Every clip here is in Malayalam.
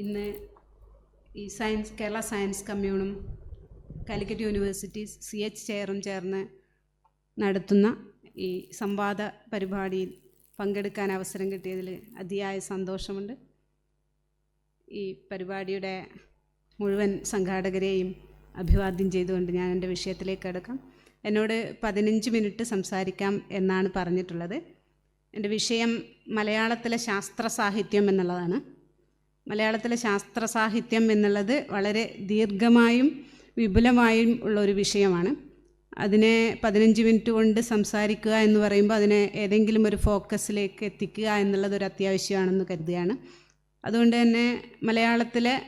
ഇന്ന് ഈ സയൻസ് കേരള സയൻസ് കമ്മ്യൂണും കാലിക്കറ്റ് യൂണിവേഴ്സിറ്റി സി എച്ച് ചെയറും ചേർന്ന് നടത്തുന്ന ഈ സംവാദ പരിപാടിയിൽ പങ്കെടുക്കാൻ അവസരം കിട്ടിയതിൽ അതിയായ സന്തോഷമുണ്ട്. ഈ പരിപാടിയുടെ മുഴുവൻ സംഘാടകരെയും അഭിവാദ്യം ചെയ്തുകൊണ്ട് ഞാൻ എന്റെ വിഷയത്തിലേക്ക് കടക്കാം. എന്നോട് പതിനഞ്ച് മിനിറ്റ് സംസാരിക്കാം എന്നാണ് പറഞ്ഞിട്ടുള്ളത്. എന്റെ വിഷയം മലയാളത്തിലെ ശാസ്ത്ര സാഹിത്യം എന്നുള്ളതാണ്. മലയാളത്തിലെ ശാസ്ത്ര സാഹിത്യം എന്നുള്ളത് വളരെ ദീർഘമായും വിപുലമായും ഉള്ള ഒരു വിഷയമാണ്. അതിനെ പതിനഞ്ച് മിനിറ്റ് കൊണ്ട് സംസാരിക്കുക എന്ന് പറയുമ്പോൾ അതിനെ ഏതെങ്കിലും ഒരു ഫോക്കസിലേക്ക് എത്തിക്കുക എന്നുള്ളത് ഒരു അത്യാവശ്യമാണെന്ന് കരുതുകയാണ്. അതുകൊണ്ട് തന്നെ മലയാളത്തിലെ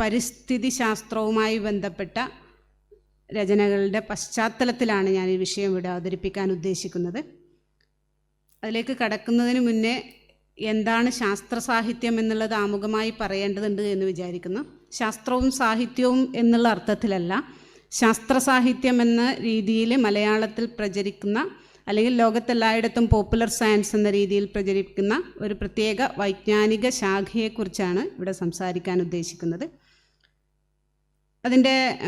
പരിസ്ഥിതി ശാസ്ത്രവുമായി ബന്ധപ്പെട്ട രചനകളുടെ പശ്ചാത്തലത്തിലാണ് ഞാൻ ഈ വിഷയം ഇവിടെ അവതരിപ്പിക്കാൻ ഉദ്ദേശിക്കുന്നത്. അതിലേക്ക് കടക്കുന്നതിന് മുന്നേ എന്താണ് ശാസ്ത്ര സാഹിത്യം എന്നുള്ളത് ആമുഖമായി പറയേണ്ടതുണ്ട് എന്ന് വിചാരിക്കുന്നു. ശാസ്ത്രവും സാഹിത്യവും എന്നുള്ള അർത്ഥത്തിലല്ല. ശാസ്ത്ര സാഹിത്യം എന്ന രീതിയിൽ മലയാളത്തിൽ പ്രചരിക്കുന്ന അല്ലെങ്കിൽ ലോകത്തെല്ലായിടത്തും പോപ്പുലർ സയൻസ് എന്ന രീതിയിൽ പ്രചരിക്കുന്ന ഒരു പ്രത്യേക വൈജ്ഞാനിക ശാഖയെക്കുറിച്ചാണ് ഇവിടെ സംസാരിക്കാൻ ഉദ്ദേശിക്കുന്നത്. അതിന്റെ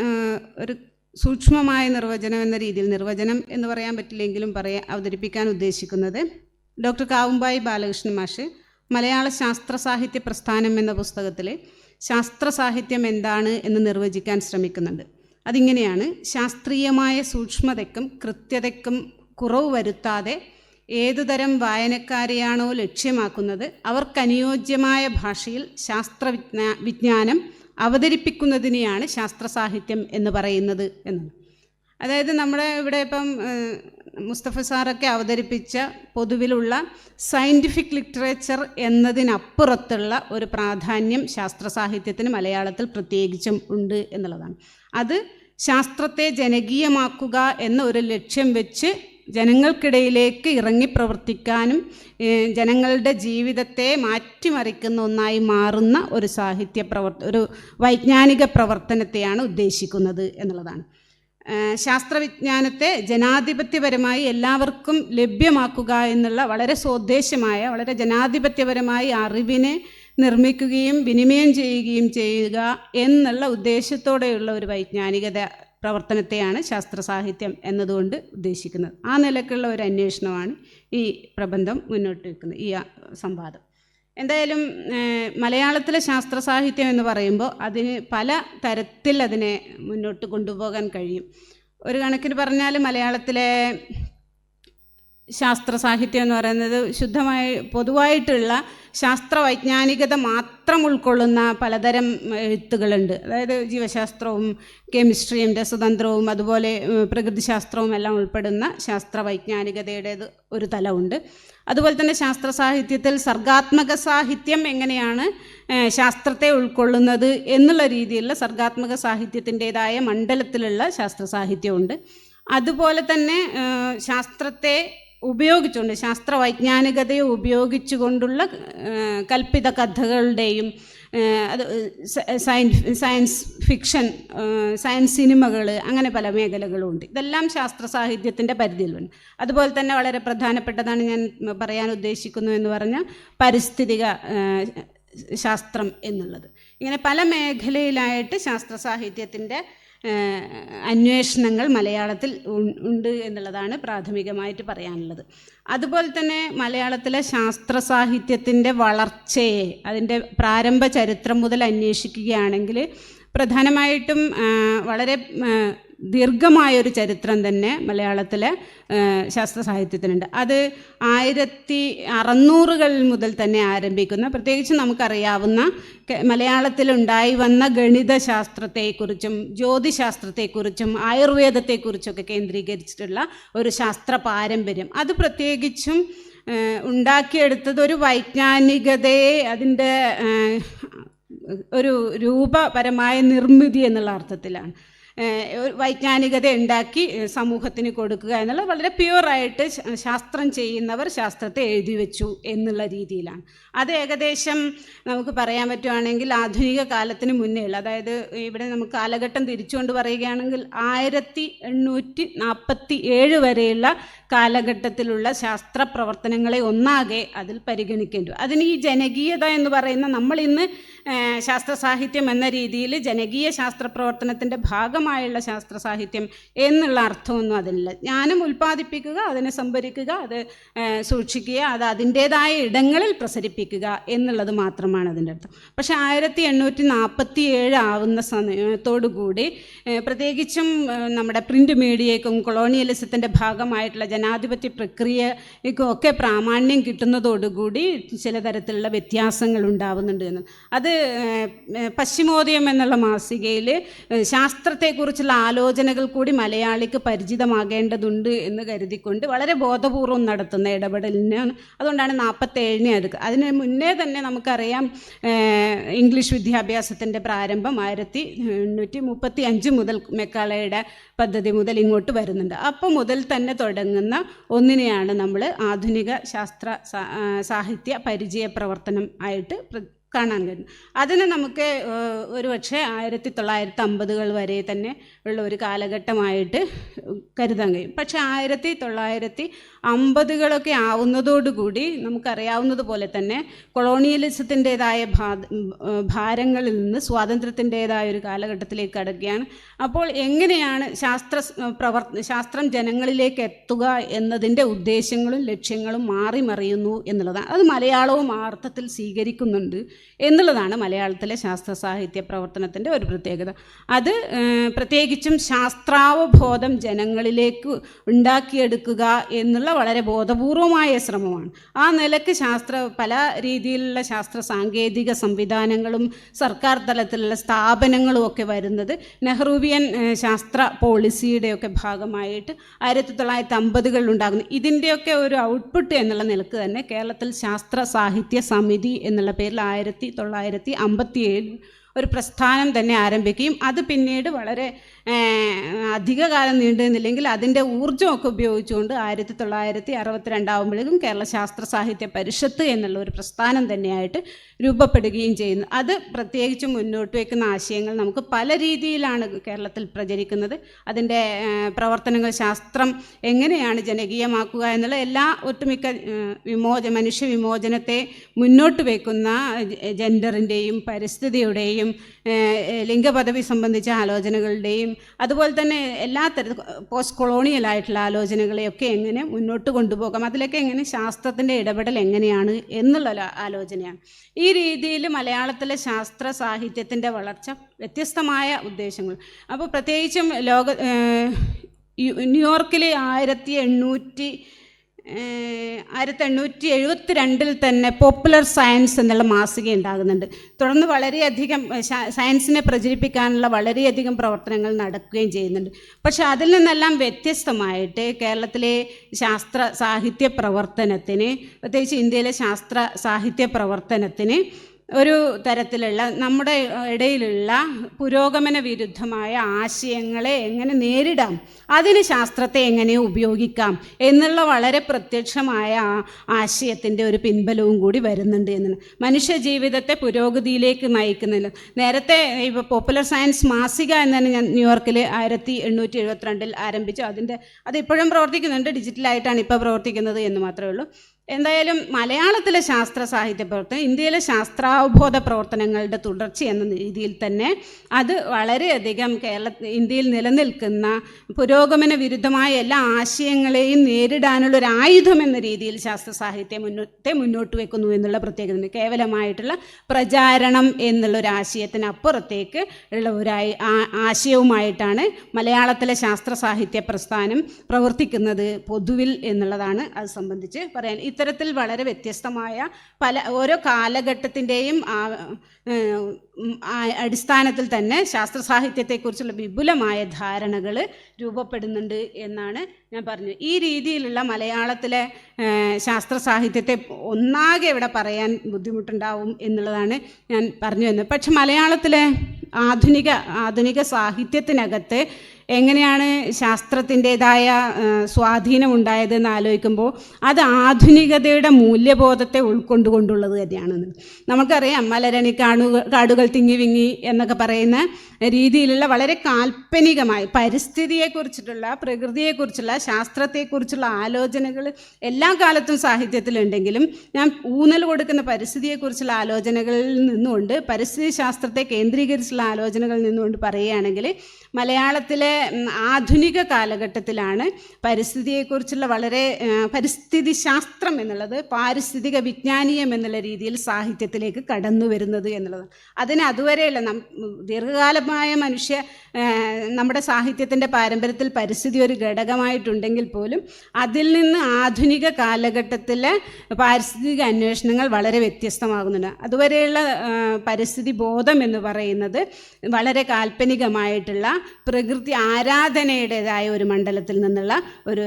ഒരു സൂക്ഷ്മമായ നിർവചനം എന്ന രീതിയിൽ നിർവചനം എന്ന് പറയാൻ പറ്റില്ലെങ്കിലും പറയാ അവതരിപ്പിക്കാൻ ഉദ്ദേശിക്കുന്നത് ഡോക്ടർ കാവുമ്പായി ബാലകൃഷ്ണൻ മാഷ് മലയാള ശാസ്ത്ര സാഹിത്യ പ്രസ്ഥാനം എന്ന പുസ്തകത്തിൽ ശാസ്ത്ര സാഹിത്യം എന്താണ് എന്ന് നിർവചിക്കാൻ ശ്രമിക്കുന്നുണ്ട്. അതിങ്ങനെയാണ് ശാസ്ത്രീയമായ സൂക്ഷ്മതയ്ക്കും കൃത്യതയ്ക്കും കുറവ് വരുത്താതെ ഏതുതരം വായനക്കാരെയാണോ ലക്ഷ്യമാക്കുന്നത് അവർക്കനുയോജ്യമായ ഭാഷയിൽ ശാസ്ത്ര വിജ്ഞാ വിജ്ഞാനം അവതരിപ്പിക്കുന്നതിനെയാണ് ശാസ്ത്ര സാഹിത്യം എന്ന് പറയുന്നത് എന്ന് അതായത് നമ്മുടെ ഇവിടെ ഇപ്പം മുസ്തഫ സാറൊക്കെ അവതരിപ്പിച്ച പൊതുവിലുള്ള സയന്റിഫിക് ലിറ്ററേച്ചർ എന്നതിനപ്പുറത്തുള്ള ഒരു പ്രാധാന്യം ശാസ്ത്ര സാഹിത്യത്തിന് മലയാളത്തിൽ പ്രത്യേകിച്ചും ഉണ്ട് എന്നുള്ളതാണ്. അത് ശാസ്ത്രത്തെ ജനകീയമാക്കുക എന്ന ഒരു ലക്ഷ്യം വെച്ച് ജനങ്ങൾക്കിടയിലേക്ക് ഇറങ്ങി പ്രവർത്തിക്കാനും ജനങ്ങളുടെ ജീവിതത്തെ മാറ്റിമറിക്കുന്ന ഒന്നായി മാറുന്ന ഒരു സാഹിത്യ പ്രവർത്ത ഒരു വൈജ്ഞാനിക പ്രവർത്തനത്തെയാണ് ഉദ്ദേശിക്കുന്നത് എന്നുള്ളതാണ്. ശാസ്ത്രവിജ്ഞാനത്തെ ജനാധിപത്യപരമായി എല്ലാവർക്കും ലഭ്യമാക്കുക എന്നുള്ള വളരെ സ്വദേശമായ വളരെ ജനാധിപത്യപരമായി അറിവിനെ നിർമ്മിക്കുകയും വിനിമയം ചെയ്യുകയും ചെയ്യുക എന്നുള്ള ഉദ്ദേശത്തോടെയുള്ള ഒരു വൈജ്ഞാനികത പ്രവർത്തനത്തെയാണ് ശാസ്ത്ര സാഹിത്യം എന്നതുകൊണ്ട് ഉദ്ദേശിക്കുന്നത്. ആ നിലക്കുള്ള ഒരു അന്വേഷണമാണ് ഈ പ്രബന്ധം മുന്നോട്ട് വയ്ക്കുന്നത് ഈ സംവാദം. എന്തായാലും മലയാളത്തിലെ ശാസ്ത്ര സാഹിത്യം എന്ന് പറയുമ്പോൾ അതിന് പല തരത്തിൽ അതിനെ മുന്നോട്ട് കൊണ്ടുപോകാൻ കഴിയും. ഒരു കണക്കിന് പറഞ്ഞാൽ മലയാളത്തിലെ ശാസ്ത്ര സാഹിത്യം എന്ന് പറയുന്നത് ശുദ്ധമായി പൊതുവായിട്ടുള്ള ശാസ്ത്ര വൈജ്ഞാനികത മാത്രം ഉൾക്കൊള്ളുന്ന പലതരം എഴുത്തുകളുണ്ട്. അതായത് ജീവശാസ്ത്രവും കെമിസ്ട്രിയും രസതന്ത്രവും അതുപോലെ പ്രകൃതിശാസ്ത്രവും എല്ലാം ഉൾപ്പെടുന്ന ശാസ്ത്ര വൈജ്ഞാനികതയുടേത് ഒരു തലമുണ്ട്. അതുപോലെ തന്നെ ശാസ്ത്ര സാഹിത്യത്തിൽ സർഗാത്മക സാഹിത്യം എങ്ങനെയാണ് ശാസ്ത്രത്തെ ഉൾക്കൊള്ളുന്നത് എന്നുള്ള രീതിയിലുള്ള സർഗാത്മക സാഹിത്യത്തിന്റെതായ മണ്ഡലത്തിലുള്ള ശാസ്ത്ര സാഹിത്യമുണ്ട്. അതുപോലെ തന്നെ ശാസ്ത്രത്തെ ഉപയോഗിച്ചുകൊണ്ട് ശാസ്ത്ര വൈജ്ഞാനികതയെ ഉപയോഗിച്ചുകൊണ്ടുള്ള കൽപ്പിത കഥകളുടെയും അത് സയൻസ് ഫിക്ഷൻ സയൻസ് സിനിമകൾ അങ്ങനെ പല മേഖലകളും ഉണ്ട് ഇതെല്ലാം ശാസ്ത്ര സാഹിത്യത്തിന്റെ പരിധിയിലുണ്ട്. അതുപോലെ തന്നെ വളരെ പ്രധാനപ്പെട്ടതാണ് ഞാൻ പറയാൻ ഉദ്ദേശിക്കുന്നു എന്ന് പറഞ്ഞാൽ പരിസ്ഥിതിക ശാസ്ത്രം എന്നുള്ളത്. ഇങ്ങനെ പല മേഖലയിലായിട്ട് ശാസ്ത്ര സാഹിത്യത്തിന്റെ അന്വേഷണങ്ങൾ മലയാളത്തിൽ ഉണ്ട് എന്നുള്ളതാണ് പ്രാഥമികമായിട്ട് പറയാനുള്ളത്. അതുപോലെ തന്നെ മലയാളത്തിലെ ശാസ്ത്ര സാഹിത്യത്തിന്റെ വളർച്ചയെ അതിന്റെ പ്രാരംഭ ചരിത്രം മുതൽ അന്വേഷിക്കുകയാണെങ്കിൽ പ്രധാനമായിട്ടും വളരെ ദീർഘമായൊരു ചരിത്രം തന്നെ മലയാളത്തിലെ ശാസ്ത്ര സാഹിത്യത്തിനുണ്ട് അത് ആയിരത്തി അറുന്നൂറുകളിൽ മുതൽ തന്നെ ആരംഭിക്കുന്ന. പ്രത്യേകിച്ച് നമുക്കറിയാവുന്ന മലയാളത്തിലുണ്ടായി വന്ന ഗണിതശാസ്ത്രത്തെക്കുറിച്ചും ജ്യോതിശാസ്ത്രത്തെക്കുറിച്ചും ആയുർവേദത്തെക്കുറിച്ചൊക്കെ കേന്ദ്രീകരിച്ചിട്ടുള്ള ഒരു ശാസ്ത്ര പാരമ്പര്യം അത് പ്രത്യേകിച്ചും ഉണ്ടാക്കിയെടുത്തത് ഒരു വൈജ്ഞാനികതയെ അതിന്റെ ഒരു രൂപപരമായ നിർമ്മിതി എന്നുള്ള അർത്ഥത്തിലാണ്. വൈജ്ഞാനികത ഉണ്ടാക്കി സമൂഹത്തിന് കൊടുക്കുക എന്നുള്ളത് വളരെ പ്യുവറായിട്ട് ശാസ്ത്രം ചെയ്യുന്നവർ ശാസ്ത്രത്തെ എഴുതി വെച്ചു എന്നുള്ള രീതിയിലാണ്. അത് ഏകദേശം നമുക്ക് പറയാൻ പറ്റുവാണെങ്കിൽ ആധുനിക കാലത്തിന് മുന്നേ ഉള്ള. അതായത് ഇവിടെ നമുക്ക് കാലഘട്ടം തിരിച്ചുകൊണ്ട് പറയുകയാണെങ്കിൽ ആയിരത്തി എണ്ണൂറ്റി നാൽപ്പത്തി ഏഴ് വരെയുള്ള കാലഘട്ടത്തിലുള്ള ശാസ്ത്ര പ്രവർത്തനങ്ങളെ ഒന്നാകെ അതിൽ പരിഗണിക്കേണ്ടി അതിന് ഈ ജനകീയത എന്ന് പറയുന്ന നമ്മൾ ഇന്ന് ശാസ്ത്ര സാഹിത്യം എന്ന രീതിയിൽ ജനകീയ ശാസ്ത്ര പ്രവർത്തനത്തിന്റെ ഭാഗമായുള്ള ശാസ്ത്ര സാഹിത്യം എന്നുള്ള അർത്ഥമൊന്നും അതില്ല ജ്ഞാനം ഉൽപ്പാദിപ്പിക്കുക അതിനെ സംഭരിക്കുക അത് സൂക്ഷിക്കുക അത് അതിന്റേതായ ഇടങ്ങളിൽ പ്രസരിപ്പിക്കുക എന്നുള്ളത് മാത്രമാണ് അതിന്റെ അർത്ഥം. പക്ഷെ ആയിരത്തി എണ്ണൂറ്റി നാൽപ്പത്തി ഏഴ് ആവുന്ന സമയത്തോടുകൂടി പ്രത്യേകിച്ചും നമ്മുടെ പ്രിന്റ് മീഡിയയ്ക്കും കൊളോണിയലിസത്തിന്റെ ഭാഗമായിട്ടുള്ള ജനാധിപത്യ പ്രക്രിയയ്ക്കും ഒക്കെ പ്രാമാണ്യം കിട്ടുന്നതോടുകൂടി ചില തരത്തിലുള്ള വ്യത്യാസങ്ങൾ ഉണ്ടാവുന്നുണ്ട് എന്ന്. അത് പശ്ചിമോദയം എന്നുള്ള മാസികയിൽ ഏഹ്, ശാസ്ത്രത്തെക്കുറിച്ചുള്ള ആലോചനകൾ കൂടി മലയാളിക്ക് പരിചിതമാകേണ്ടതുണ്ട് എന്ന് കരുതിക്കൊണ്ട് വളരെ ബോധപൂർവം നടത്തുന്ന ഇടപെടലിനാണ് അതുകൊണ്ടാണ് നാൽപ്പത്തേഴിനെ എടുക്കുക അതിന് മുന്നേ തന്നെ നമുക്കറിയാം ഇംഗ്ലീഷ് വിദ്യാഭ്യാസത്തിന്റെ പ്രാരംഭം ആയിരത്തി എണ്ണൂറ്റി മുപ്പത്തി അഞ്ച് മുതൽ മെക്കാളയുടെ പദ്ധതി മുതൽ ഇങ്ങോട്ട് വരുന്നുണ്ട്. അപ്പോൾ മുതൽ തന്നെ തുടങ്ങുന്ന ഒന്നിനെയാണ് നമ്മൾ ആധുനിക ശാസ്ത്ര സാഹിത്യ പരിചയ പ്രവർത്തനം ആയിട്ട് കാണാൻ കഴിയും. അതിന് നമുക്ക് ഒരു പക്ഷേ ആയിരത്തി തൊള്ളായിരത്തി അമ്പതുകൾ വരെ തന്നെ ഉള്ള ഒരു കാലഘട്ടമായിട്ട് കരുതാൻ കഴിയും. പക്ഷേ ആയിരത്തി തൊള്ളായിരത്തി അമ്പതുകളൊക്കെ ആവുന്നതോടുകൂടി നമുക്കറിയാവുന്നത് പോലെ തന്നെ കൊളോണിയലിസത്തിന്റെതായ ഭാരങ്ങളിൽ നിന്ന് സ്വാതന്ത്ര്യത്തിന്റെതായ ഒരു കാലഘട്ടത്തിലേക്ക് കടക്കുകയാണ്. അപ്പോൾ എങ്ങനെയാണ് ശാസ്ത്ര പ്രവർ ശാസ്ത്രം ജനങ്ങളിലേക്ക് എത്തുക എന്നതിന്റെ ഉദ്ദേശങ്ങളും ലക്ഷ്യങ്ങളും മാറി മറിയുന്നു എന്നുള്ളതാണ്. അത് മലയാളവും ആ അർത്ഥത്തിൽ സ്വീകരിക്കുന്നുണ്ട് എന്നുള്ളതാണ് മലയാളത്തിലെ ശാസ്ത്ര സാഹിത്യ പ്രവർത്തനത്തിന്റെ ഒരു പ്രത്യേകത. അത് പ്രത്യേകിച്ചും ശാസ്ത്രാവബോധം ജനങ്ങളിലേക്ക് ഉണ്ടാക്കിയെടുക്കുക എന്നുള്ള വളരെ ബോധപൂർവമായ ശ്രമമാണ്. ആ നിലയ്ക്ക് ശാസ്ത്ര പല രീതിയിലുള്ള ശാസ്ത്ര സാങ്കേതിക സംവിധാനങ്ങളും സർക്കാർ തലത്തിലുള്ള സ്ഥാപനങ്ങളും ഒക്കെ വരുന്നത് നെഹ്റുവിയൻ ഏഹ്, ശാസ്ത്ര പോളിസിയുടെയൊക്കെ ഭാഗമായിട്ട് ആയിരത്തി തൊള്ളായിരത്തി അമ്പതുകളിൽ ഉണ്ടാകുന്നു ഇതിന്റെയൊക്കെ ഒരു ഔട്ട്പുട്ട് എന്നുള്ള നിലയ്ക്ക് തന്നെ കേരളത്തിൽ ശാസ്ത്ര സാഹിത്യ സമിതി എന്നുള്ള പേരിൽ ആയിരത്തി തൊള്ളായിരത്തി അമ്പത്തി ഏഴിൽ ഒരു പ്രസ്ഥാനം തന്നെ ആരംഭിക്കുകയും അത് പിന്നീട് വളരെ ഏഹ്, അധിക കാലം നീണ്ടു നിന്നില്ലെങ്കിൽ അതിന്റെ ഊർജമൊക്കെ ഉപയോഗിച്ചുകൊണ്ട് ആയിരത്തി തൊള്ളായിരത്തി അറുപത്തിരണ്ടാവുമ്പോഴേക്കും കേരള ശാസ്ത്ര സാഹിത്യ പരിഷത്ത് എന്നുള്ള ഒരു പ്രസ്ഥാനം തന്നെയായിട്ട് രൂപപ്പെടുകയും ചെയ്യുന്നു. അത് പ്രത്യേകിച്ച് മുന്നോട്ട് വയ്ക്കുന്ന ആശയങ്ങൾ നമുക്ക് പല രീതിയിലാണ് കേരളത്തിൽ പ്രചരിക്കുന്നത്. അതിന്റെ പ്രവർത്തനങ്ങൾ ശാസ്ത്രം എങ്ങനെയാണ് ജനകീയമാക്കുക എന്നുള്ള എല്ലാ ഒട്ടുമിക്ക വിമോച മനുഷ്യ വിമോചനത്തെ മുന്നോട്ട് വയ്ക്കുന്ന ജെൻഡറിന്റെയും പരിസ്ഥിതിയുടെയും ലിംഗപദവി സംബന്ധിച്ച ആലോചനകളുടെയും അതുപോലെ തന്നെ എല്ലാ തര പോസ്റ്റ് കൊളോണിയൽ ആയിട്ടുള്ള ആലോചനകളെയൊക്കെ എങ്ങനെ മുന്നോട്ട് കൊണ്ടുപോകാം? അതിലൊക്കെ എങ്ങനെ ശാസ്ത്രത്തിന്റെ ഇടപെടൽ എങ്ങനെയാണ് എന്നുള്ള ആലോചനയാണ്. ഈ രീതിയിൽ മലയാളത്തിലെ ശാസ്ത്ര സാഹിത്യത്തിന്റെ വളർച്ച വ്യത്യസ്തമായ ഉദ്ദേശങ്ങൾ. അപ്പോൾ പ്രത്യേകിച്ചും ലോക ന്യൂയോർക്കിലെ ആയിരത്തി എണ്ണൂറ്റി ആയിരത്തി എണ്ണൂറ്റി എഴുപത്തി രണ്ടിൽ തന്നെ പോപ്പുലർ സയൻസ് എന്നുള്ള മാസിക ഉണ്ടാകുന്നുണ്ട്. തുടർന്ന് വളരെയധികം സയൻസിനെ പ്രചരിപ്പിക്കാനുള്ള വളരെയധികം പ്രവർത്തനങ്ങൾ നടക്കുകയും ചെയ്യുന്നുണ്ട്. പക്ഷെ അതിൽ നിന്നെല്ലാം വ്യത്യസ്തമായിട്ട് കേരളത്തിലെ ശാസ്ത്ര സാഹിത്യ പ്രവർത്തനത്തിന് പ്രത്യേകിച്ച് ഇന്ത്യയിലെ ശാസ്ത്ര സാഹിത്യ പ്രവർത്തനത്തിന് ഒരു തരത്തിലുള്ള നമ്മുടെ ഇടയിലുള്ള പുരോഗമന വിരുദ്ധമായ ആശയങ്ങളെ എങ്ങനെ നേരിടാം? അതിന് ശാസ്ത്രത്തെ എങ്ങനെ ഉപയോഗിക്കാം? എന്നുള്ള വളരെ പ്രത്യക്ഷമായ ആശയത്തിന്റെ ഒരു പിൻബലവും കൂടി വരുന്നുണ്ട് എന്നാണ് മനുഷ്യ ജീവിതത്തെ പുരോഗതിയിലേക്ക് നയിക്കുന്നില്ല നേരത്തെ ഇപ്പോൾ പോപ്പുലർ സയൻസ് മാസിക എന്നാണ് ഞാൻ ന്യൂയോർക്കിൽ ആയിരത്തി എണ്ണൂറ്റി എഴുപത്തിരണ്ടിൽ ആരംഭിച്ചു. അതിന്റെ അത് ഇപ്പോഴും പ്രവർത്തിക്കുന്നുണ്ട്. ഡിജിറ്റലായിട്ടാണ് ഇപ്പോൾ പ്രവർത്തിക്കുന്നത് എന്ന് മാത്രമേ ഉള്ളൂ. എന്തായാലും മലയാളത്തിലെ ശാസ്ത്ര സാഹിത്യ പ്രവർത്തനം ഇന്ത്യയിലെ ശാസ്ത്രാവബോധ പ്രവർത്തനങ്ങളുടെ തുടർച്ച എന്ന രീതിയിൽ തന്നെ അത് വളരെയധികം കേരള ഇന്ത്യയിൽ നിലനിൽക്കുന്ന പുരോഗമന വിരുദ്ധമായ എല്ലാ ആശയങ്ങളെയും നേരിടാനുള്ള ഒരു ആയുധം എന്ന രീതിയിൽ ശാസ്ത്ര സാഹിത്യം മുന്നോട്ടെ മുന്നോട്ട് വെക്കുന്നു എന്നുള്ള പ്രത്യേകത കേവലമായിട്ടുള്ള പ്രചാരണം എന്നുള്ള ഒരു ആശയത്തിനപ്പുറത്തേക്ക് ഉള്ള ഒരു ആശയവുമായിട്ടാണ് മലയാളത്തിലെ ശാസ്ത്ര സാഹിത്യ പ്രസ്ഥാനം പ്രവർത്തിക്കുന്നത് പൊതുവിൽ എന്നുള്ളതാണ് അത് സംബന്ധിച്ച് പറയാൻ. ഇത്തരത്തിൽ വളരെ വ്യത്യസ്തമായ പല ഓരോ കാലഘട്ടത്തിന്റെയും അടിസ്ഥാനത്തിൽ തന്നെ ശാസ്ത്ര സാഹിത്യത്തെക്കുറിച്ചുള്ള വിപുലമായ ധാരണകൾ രൂപപ്പെടുന്നുണ്ട് എന്നാണ് ഞാൻ പറഞ്ഞു. ഈ രീതിയിലുള്ള മലയാളത്തിലെ ശാസ്ത്ര സാഹിത്യത്തെ ഒന്നാകെ ഇവിടെ പറയാൻ ബുദ്ധിമുട്ടുണ്ടാവും എന്നുള്ളതാണ് ഞാൻ പറഞ്ഞു വന്നത് പക്ഷെ മലയാളത്തിലെ ആധുനിക ആധുനിക സാഹിത്യത്തിനകത്ത് എങ്ങനെയാണ് ശാസ്ത്രത്തിന്റെതായ സ്വാധീനം ഉണ്ടായതെന്ന് ആലോചിക്കുമ്പോൾ അത് ആധുനികതയുടെ മൂല്യബോധത്തെ ഉൾക്കൊണ്ടുകൊണ്ടുള്ളത് തന്നെയാണെന്ന് നമുക്കറിയാം മലരണി കാണുക കാടുകൾ തിങ്ങി വിങ്ങി എന്നൊക്കെ പറയുന്ന രീതിയിലുള്ള വളരെ കാൽപ്പനികമായ പരിസ്ഥിതിയെക്കുറിച്ചിട്ടുള്ള പ്രകൃതിയെക്കുറിച്ചുള്ള ശാസ്ത്രത്തെക്കുറിച്ചുള്ള ആലോചനകൾ എല്ലാ കാലത്തും സാഹിത്യത്തിലുണ്ടെങ്കിലും ഞാൻ ഊന്നൽ കൊടുക്കുന്ന പരിസ്ഥിതിയെക്കുറിച്ചുള്ള ആലോചനകളിൽ നിന്നുകൊണ്ട് പരിസ്ഥിതി ശാസ്ത്രത്തെ കേന്ദ്രീകരിച്ചുള്ള ആലോചനകളിൽ നിന്നുകൊണ്ട് പറയുകയാണെങ്കിൽ മലയാളത്തിലെ ആധുനിക കാലഘട്ടത്തിലാണ് പരിസ്ഥിതിയെക്കുറിച്ചുള്ള വളരെ പരിസ്ഥിതി ശാസ്ത്രം എന്നുള്ളത് പാരിസ്ഥിതിക വിജ്ഞാനീയം എന്നുള്ള രീതിയിൽ സാഹിത്യത്തിലേക്ക് കടന്നു വരുന്നത് എന്നുള്ളത്. അതിന് അതുവരെയല്ല നം ദീർഘകാലമായ മനുഷ്യ നമ്മുടെ സാഹിത്യത്തിന്റെ പാരമ്പര്യത്തിൽ പരിസ്ഥിതി ഒരു ഘടകമായിട്ടുണ്ടെങ്കിൽ പോലും അതിൽ നിന്ന് ആധുനിക കാലഘട്ടത്തിലെ പാരിസ്ഥിതിക അന്വേഷണങ്ങൾ വളരെ വ്യത്യസ്തമാകുന്നുണ്ട്. അതുവരെയുള്ള പരിസ്ഥിതി ബോധം എന്ന് പറയുന്നത് വളരെ കാൽപ്പനികമായിട്ടുള്ള പ്രകൃതി ആരാധനയുടേതായ ഒരു മണ്ഡലത്തിൽ നിന്നുള്ള ഒരു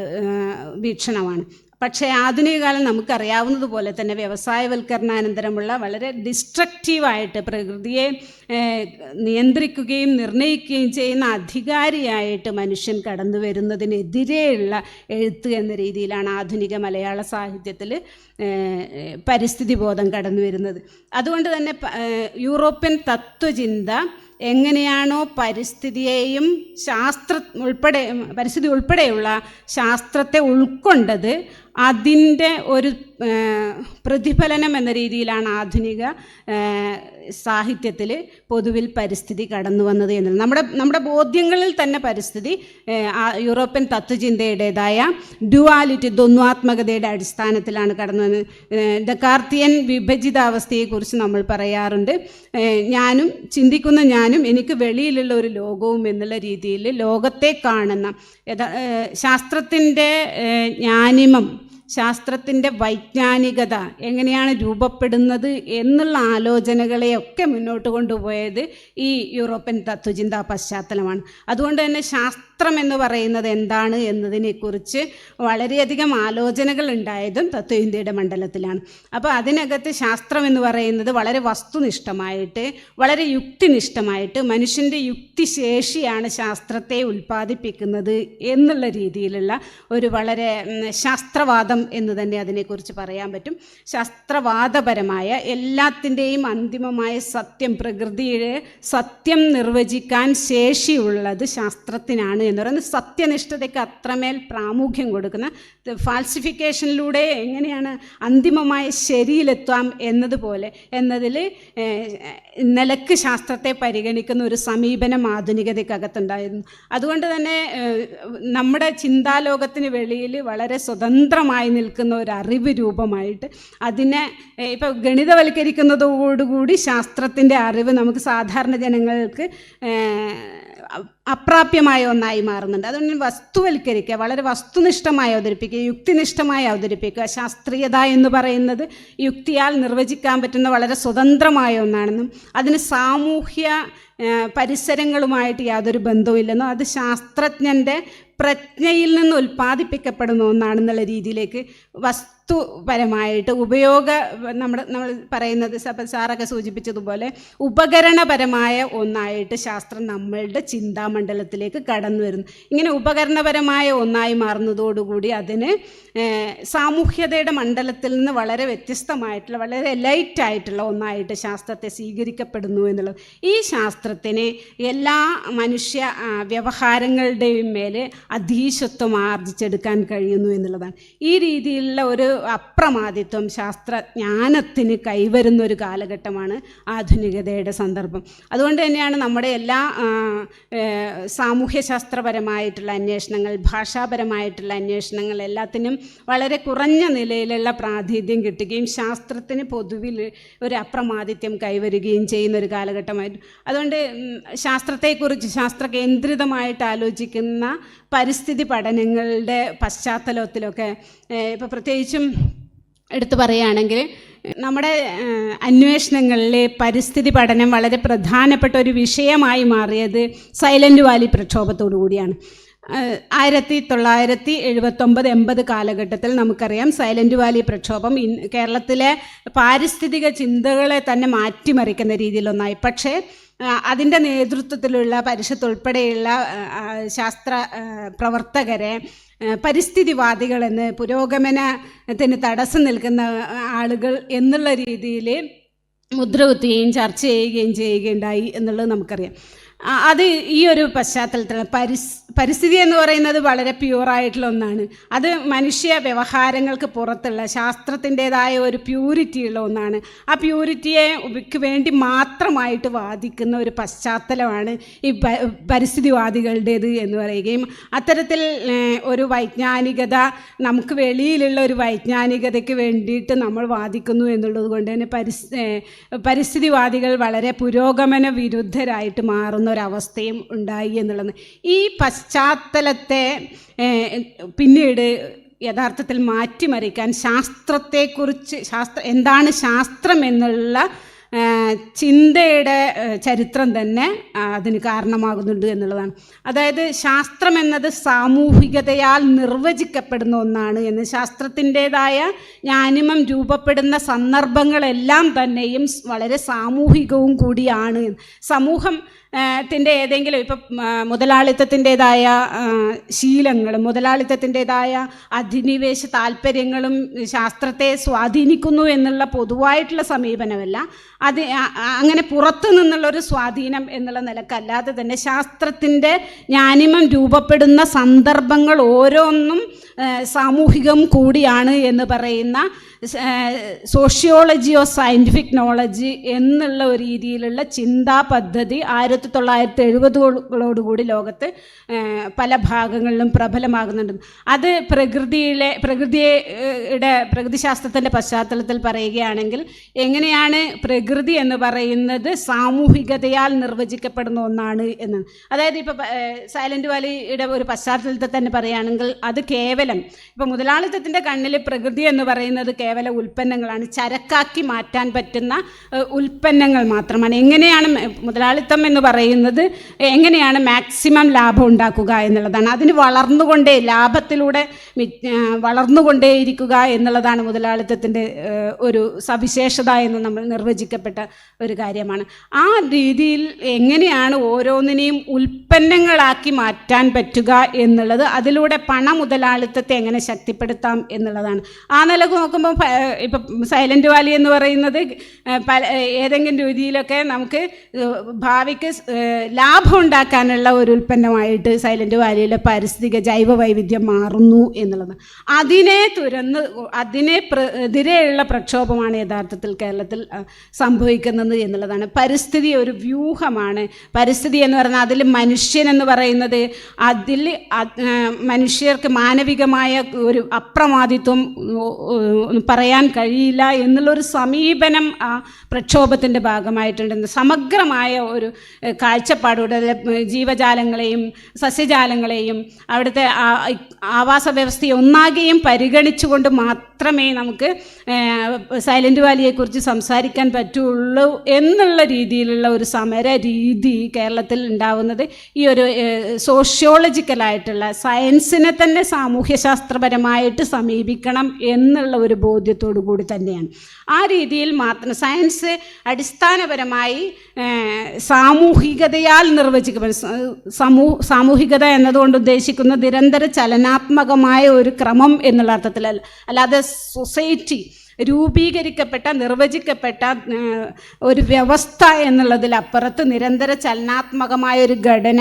വീക്ഷണമാണ്. പക്ഷേ ആധുനിക കാലം നമുക്കറിയാവുന്നതുപോലെ തന്നെ വ്യവസായവൽക്കരണാനന്തരമുള്ള വളരെ ഡിസ്ട്രക്റ്റീവായിട്ട് പ്രകൃതിയെ നിയന്ത്രിക്കുകയും നിർണയിക്കുകയും ചെയ്യുന്ന അധികാരിയായിട്ട് മനുഷ്യൻ കടന്നു വരുന്നതിനെതിരെയുള്ള എഴുത്ത് എന്ന രീതിയിലാണ് ആധുനിക മലയാള സാഹിത്യത്തിൽ പരിസ്ഥിതി ബോധം കടന്നു വരുന്നത് അതുകൊണ്ട് തന്നെ യൂറോപ്യൻ തത്വചിന്ത എങ്ങനെയാണോ പരിസ്ഥിതിയെയും ശാസ്ത്ര ഉൾപ്പെടെ പരിസ്ഥിതി ഉൾപ്പെടെയുള്ള ശാസ്ത്രത്തെ ഉൾക്കൊണ്ടത് അതിന്റെ ഒരു പ്രതിഫലനം എന്ന രീതിയിലാണ് ആധുനിക സാഹിത്യത്തിൽ പൊതുവിൽ പരിസ്ഥിതി കടന്നു വന്നത് എന്നത് നമ്മുടെ നമ്മുടെ ബോധ്യങ്ങളിൽ തന്നെ പരിസ്ഥിതി യൂറോപ്യൻ തത്വചിന്തയുടേതായ ഡ്യുവാലിറ്റി ദ്വന്ദ്വാത്മകതയുടെ അടിസ്ഥാനത്തിലാണ് കടന്നു വന്നത്. ഡക്കാർത്തിയൻ വിഭജിതാവസ്ഥയെക്കുറിച്ച് നമ്മൾ പറയാറുണ്ട്. ഞാനും ചിന്തിക്കുന്ന ഞാനും എനിക്ക് വെളിയിലുള്ള ഒരു ലോകവും എന്നുള്ള രീതിയിൽ ലോകത്തെ കാണുന്ന ശാസ്ത്രത്തിന്റെ ജ്ഞാനിമം ശാസ്ത്രത്തിന്റെ വൈജ്ഞാനികത എങ്ങനെയാണ് രൂപപ്പെടുന്നത് എന്നുള്ള ആലോചനകളെയൊക്കെ മുന്നോട്ട് കൊണ്ടുപോയത് ഈ യൂറോപ്യൻ തത്വചിന്താ പശ്ചാത്തലമാണ്. അതുകൊണ്ട് തന്നെ ശാസ്ത്രം എന്ന് പറയുന്നത് എന്താണ് എന്നതിനെക്കുറിച്ച് വളരെയധികം ആലോചനകൾ ഉണ്ടായതും തത്വചിന്തയുടെ മണ്ഡലത്തിലാണ്. അപ്പോൾ അതിനകത്ത് ശാസ്ത്രം എന്ന് പറയുന്നത് വളരെ വസ്തുനിഷ്ഠമായിട്ട് വളരെ യുക്തിനിഷ്ഠമായിട്ട് മനുഷ്യന്റെ യുക്തിശേഷിയാണ് ശാസ്ത്രത്തെ ഉൽപ്പാദിപ്പിക്കുന്നത് എന്നുള്ള രീതിയിലുള്ള ഒരു വളരെ ഉം, ശാസ്ത്രവാദം എന്ന് തന്നെ അതിനെക്കുറിച്ച് പറയാൻ പറ്റും. ശാസ്ത്രവാദപരമായ എല്ലാത്തിന്റെയും അന്തിമമായ സത്യം പ്രകൃതിയെ സത്യം നിർവചിക്കാൻ ശേഷിയുള്ളത് ശാസ്ത്രത്തിനാണ് എന്ന് പറയുന്നത്. സത്യനിഷ്ഠതയ്ക്ക് അത്രമേൽ പ്രാമുഖ്യം കൊടുക്കുന്ന ഫാൽസിഫിക്കേഷനിലൂടെ എങ്ങനെയാണ് അന്തിമമായ ശരിയിലെത്താം എന്നതുപോലെ എന്നതിൽ നിലയ്ക്ക് ശാസ്ത്രത്തെ പരിഗണിക്കുന്ന ഒരു സമീപനം ആധുനികതയ്ക്കകത്തുണ്ടായിരുന്നു. അതുകൊണ്ട് തന്നെ നമ്മുടെ ചിന്താലോകത്തിന് വെളിയിൽ വളരെ സ്വതന്ത്രമായി നിൽക്കുന്ന ഒരു അറിവ് രൂപമായിട്ട് അതിനെ ഇപ്പോൾ ഗണിതവൽക്കരിക്കുന്നതോടുകൂടി ശാസ്ത്രത്തിന്റെ അറിവ് നമുക്ക് സാധാരണ ജനങ്ങൾക്ക് അപ്രാപ്യമായ ഒന്നായി മാറുന്നുണ്ട്. അതുകൊണ്ട് വസ്തുവൽക്കരിക്കുക വളരെ വസ്തുനിഷ്ഠമായി അവതരിപ്പിക്കുക യുക്തിനിഷ്ഠമായി അവതരിപ്പിക്കുക. ശാസ്ത്രീയത എന്ന് പറയുന്നത് യുക്തിയാൽ നിർവചിക്കാൻ പറ്റുന്ന വളരെ സ്വതന്ത്രമായ ഒന്നാണെന്നും അതിന് സാമൂഹ്യ പരിസരങ്ങളുമായിട്ട് യാതൊരു ബന്ധവുമില്ലെന്നും അത് ശാസ്ത്രജ്ഞന്റെ പ്രജ്ഞയിൽ നിന്ന് ഉൽപ്പാദിപ്പിക്കപ്പെടുന്ന ഒന്നാണെന്നുള്ള രീതിയിലേക്ക് വസ്തുപരമായിട്ട് ഉപയോഗ നമ്മുടെ നമ്മൾ പറയുന്നത് സാറൊക്കെ സൂചിപ്പിച്ചതുപോലെ ഉപകരണപരമായ ഒന്നായിട്ട് ശാസ്ത്രം നമ്മളുടെ ചിന്താമണ്ഡലത്തിലേക്ക് കടന്നു വരുന്നു. ഇങ്ങനെ ഉപകരണപരമായ ഒന്നായി മാറുന്നതോടുകൂടി അതിന് സാമൂഹ്യതയുടെ മണ്ഡലത്തിൽ നിന്ന് വളരെ വ്യത്യസ്തമായിട്ടുള്ള വളരെ ലൈറ്റ് ആയിട്ടുള്ള ഒന്നായിട്ട് ശാസ്ത്രത്തെ സ്വീകരിക്കപ്പെടുന്നു എന്നുള്ളത്. ഈ ശാസ്ത്രത്തിന് എല്ലാ മനുഷ്യ വ്യവഹാരങ്ങളുടെയും മേലെ അധീശത്വം ആർജിച്ചെടുക്കാൻ കഴിയുന്നു എന്നുള്ളതാണ്. ഈ രീതിയിലുള്ള ഒരു അപ്രമാദിത്വം ശാസ്ത്രജ്ഞാനത്തിന് കൈവരുന്ന ഒരു കാലഘട്ടമാണ് ആധുനികതയുടെ സന്ദർഭം. അതുകൊണ്ട് തന്നെയാണ് നമ്മുടെ എല്ലാ സാമൂഹ്യശാസ്ത്രപരമായിട്ടുള്ള അന്വേഷണങ്ങൾ ഭാഷാപരമായിട്ടുള്ള അന്വേഷണങ്ങൾ എല്ലാത്തിനും വളരെ കുറഞ്ഞ നിലയിലുള്ള പ്രാതിനിധ്യം കിട്ടുകയും ശാസ്ത്രത്തിന് പൊതുവിൽ ഒരു അപ്രമാദിത്യം കൈവരുകയും ചെയ്യുന്ന ഒരു കാലഘട്ടമായിട്ട് അതുകൊണ്ട് ശാസ്ത്രത്തെക്കുറിച്ച് ശാസ്ത്ര കേന്ദ്രിതമായിട്ട് ആലോചിക്കുന്ന പരിസ്ഥിതി പഠനങ്ങളുടെ പശ്ചാത്തലത്തിലൊക്കെ ഇപ്പോൾ പ്രത്യേകിച്ചും എടുത്തു പറയുകയാണെങ്കിൽ നമ്മുടെ അന്വേഷണങ്ങളിലെ പരിസ്ഥിതി പഠനം വളരെ പ്രധാനപ്പെട്ട ഒരു വിഷയമായി മാറിയത് സൈലന്റ് വാലി പ്രക്ഷോഭത്തോടു കൂടിയാണ്. ആയിരത്തി തൊള്ളായിരത്തി എഴുപത്തൊമ്പത് എൺപത് കാലഘട്ടത്തിൽ നമുക്കറിയാം സൈലന്റ് വാലി പ്രക്ഷോഭം ഇൻ കേരളത്തിലെ പാരിസ്ഥിതിക ചിന്തകളെ തന്നെ മാറ്റിമറിക്കുന്ന രീതിയിലൊന്നായി. പക്ഷേ അതിന്റെ നേതൃത്വത്തിലുള്ള പരിഷത്ത് ഉൾപ്പെടെയുള്ള ശാസ്ത്ര പ്രവർത്തകരെ പരിസ്ഥിതിവാദികളെന്ന് പുരോഗമനത്തിന് തടസ്സം നിൽക്കുന്ന ആളുകൾ എന്നുള്ള രീതിയിൽ മുദ്രകുത്തുകയും ചർച്ച ചെയ്യുകയും ചെയ്യുകയുണ്ടായി എന്നുള്ളത് നമുക്കറിയാം. അത് ഈ ഒരു പശ്ചാത്തലത്തിൽ പരിസ് പരിസ്ഥിതി എന്ന് പറയുന്നത് വളരെ പ്യൂറായിട്ടുള്ള ഒന്നാണ്. അത് മനുഷ്യ വ്യവഹാരങ്ങൾക്ക് പുറത്തുള്ള ശാസ്ത്രത്തിന്റെതായ ഒരു പ്യൂരിറ്റി ഉള്ള ഒന്നാണ്. ആ പ്യൂരിറ്റിയെ വേണ്ടി മാത്രമായിട്ട് വാദിക്കുന്ന ഒരു പശ്ചാത്തലമാണ് ഈ പരിസ്ഥിതിവാദികളുടേത് എന്ന് പറയുകയും അത്തരത്തിൽ ഒരു വൈജ്ഞാനികത നമുക്ക് വെളിയിലുള്ള ഒരു വൈജ്ഞാനികതയ്ക്ക് വേണ്ടിയിട്ട് നമ്മൾ വാദിക്കുന്നു എന്നുള്ളത് കൊണ്ട് തന്നെ പരിസ്ഥിതിവാദികൾ വളരെ പുരോഗമന വിരുദ്ധരായിട്ട് മാറുന്ന ഒരവസ്ഥയും ഉണ്ടായി എന്നുള്ളത്. ഈ പശ്ചാത്തലത്തെ പിന്നീട് യഥാർത്ഥത്തിൽ മാറ്റിമറിക്കാൻ ശാസ്ത്രത്തെക്കുറിച്ച് ശാസ്ത്ര എന്താണ് ശാസ്ത്രം എന്നുള്ള ചിന്തയുടെ ചരിത്രം തന്നെ അതിന് കാരണമാകുന്നുണ്ട് എന്നുള്ളതാണ്. അതായത് ശാസ്ത്രം എന്നത് സാമൂഹികതയാൽ നിർവചിക്കപ്പെടുന്ന ഒന്നാണ് എന്ന് ശാസ്ത്രത്തിന്റെതായ ജ്ഞാനിമം രൂപപ്പെടുന്ന സന്ദർഭങ്ങളെല്ലാം തന്നെയും വളരെ സാമൂഹികവും കൂടിയാണ്. സമൂഹം ത്തിന്റെ ഏതെങ്കിലും ഇപ്പം മുതലാളിത്തത്തിന്റെതായ ശീലങ്ങളും മുതലാളിത്തത്തിന്റെതായ അധിനിവേശ താല്പര്യങ്ങളും ശാസ്ത്രത്തെ സ്വാധീനിക്കുന്നു എന്നുള്ള പൊതുവായിട്ടുള്ള സമീപനമല്ല. അത് അങ്ങനെ പുറത്തു നിന്നുള്ളൊരു സ്വാധീനം എന്നുള്ള നിലക്കല്ലാതെ തന്നെ ശാസ്ത്രത്തിന്റെ ജ്ഞാനിമം രൂപപ്പെടുന്ന സന്ദർഭങ്ങൾ ഓരോന്നും സാമൂഹികം കൂടിയാണ് എന്ന് പറയുന്ന സോഷ്യോളജി ഓഫ് സയന്റിഫിക് നോളജ് എന്നുള്ള ഒരു രീതിയിലുള്ള ചിന്താ പദ്ധതി ആയിരത്തി തൊള്ളായിരത്തി എഴുപതുകളോടുകൂടി ലോകത്ത് പല ഭാഗങ്ങളിലും പ്രബലമാകുന്നുണ്ട്. അത് പ്രകൃതിയിലെ പ്രകൃതിയുടെ പ്രകൃതിശാസ്ത്രത്തിന്റെ പശ്ചാത്തലത്തിൽ പറയുകയാണെങ്കിൽ എങ്ങനെയാണ് പ്രകൃതി എന്ന് പറയുന്നത് സാമൂഹികതയാൽ നിർവചിക്കപ്പെടുന്ന ഒന്നാണ് എന്ന്. അതായത് ഇപ്പോൾ സൈലന്റ് വാലിയുടെ ഒരു പശ്ചാത്തലത്തിൽ തന്നെ പറയുകയാണെങ്കിൽ അത് കേവലം ഇപ്പോൾ മുതലാളിത്തത്തിന്റെ കണ്ണിൽ പ്രകൃതി എന്ന് പറയുന്നത് കേവല ഉൽപ്പന്നങ്ങളാണ് ചരക്കാക്കി മാറ്റാൻ പറ്റുന്ന ഉൽപ്പന്നങ്ങൾ മാത്രമാണ്. എങ്ങനെയാണ് മുതലാളിത്തം എന്ന് പറയുന്നത് എങ്ങനെയാണ് മാക്സിമം ലാഭം ഉണ്ടാക്കുക എന്നുള്ളതാണ്. അതിന് വളർന്നുകൊണ്ടേ ലാഭത്തിലൂടെ വളർന്നുകൊണ്ടേയിരിക്കുക എന്നുള്ളതാണ് മുതലാളിത്തത്തിന്റെ ഒരു സവിശേഷത എന്ന് നമ്മൾ നിർവചിക്കപ്പെട്ട ഒരു കാര്യമാണ്. ആ രീതിയിൽ എങ്ങനെയാണ് ഓരോന്നിനെയും ഉൽപ്പന്നങ്ങളാക്കി മാറ്റാൻ പറ്റുക എന്നുള്ളത് അതിലൂടെ പണ മുതലാളിത്തത്തെ എങ്ങനെ ശക്തിപ്പെടുത്താം എന്നുള്ളതാണ്. ആ നിലയ്ക്ക് നോക്കുമ്പോൾ ഇപ്പം സൈലന്റ് വാലി എന്ന് പറയുന്നത് പല ഏതെങ്കിലും രീതിയിലൊക്കെ നമുക്ക് ഭാവിക്ക് ലാഭം ഉണ്ടാക്കാനുള്ള ഒരു ഉൽപ്പന്നമായിട്ട് സൈലന്റ് വാലിയിലെ പാരിസ്ഥിതിക ജൈവ വൈവിധ്യം മാറുന്നു എന്നുള്ളത്. അതിനെ തുരന്ന് അതിനെ എതിരെയുള്ള പ്രക്ഷോഭമാണ് യഥാർത്ഥത്തിൽ കേരളത്തിൽ സംഭവിക്കുന്നത് എന്നുള്ളതാണ്. പരിസ്ഥിതി ഒരു വ്യൂഹമാണ്. പരിസ്ഥിതി എന്ന് പറഞ്ഞാൽ അതിൽ മനുഷ്യൻ എന്ന് പറയുന്നത് അതിൽ മനുഷ്യർക്ക് മാനവികമായ ഒരു അപ്രമാദിത്വം പറയാൻ കഴിയില്ല എന്നുള്ളൊരു സമീപനം ആ പ്രക്ഷോഭത്തിന്റെ ഭാഗമായിട്ടുണ്ട്. സമഗ്രമായ ഒരു കാഴ്ചപ്പാടോടെ ജീവജാലങ്ങളെയും സസ്യജാലങ്ങളെയും അവിടുത്തെ ആവാസ വ്യവസ്ഥയെ ഒന്നാകെയും പരിഗണിച്ചുകൊണ്ട് മാത്രമേ നമുക്ക് സൈലന്റ് വാലിയെക്കുറിച്ച് സംസാരിക്കാൻ പറ്റുള്ളൂ എന്നുള്ള രീതിയിലുള്ള ഒരു സമര രീതി കേരളത്തിൽ ഉണ്ടാവുന്നത് ഈ ഒരു സോഷ്യോളജിക്കലായിട്ടുള്ള സയൻസിനെ തന്നെ സാമൂഹ്യശാസ്ത്രപരമായിട്ട് സമീപിക്കണം എന്നുള്ള ഒരു ബോധ്യത്തോടു കൂടി തന്നെയാണ്. ആ രീതിയിൽ മാത്രം സയൻസ് അടിസ്ഥാനപരമായി സാമൂഹികതയാൽ നിർവചിക്കപ്പെടും. സമൂ സാമൂഹികത എന്നതുകൊണ്ട് ഉദ്ദേശിക്കുന്ന നിരന്തര ചലനാത്മകമായ ഒരു ക്രമം എന്നുള്ള അർത്ഥത്തിലല്ല. അല്ലാതെ സൊസൈറ്റി രൂപീകരിക്കപ്പെട്ട നിർവചിക്കപ്പെട്ട ഒരു വ്യവസ്ഥ എന്നുള്ളതിലപ്പുറത്ത് നിരന്തര ചലനാത്മകമായ ഒരു ഘടന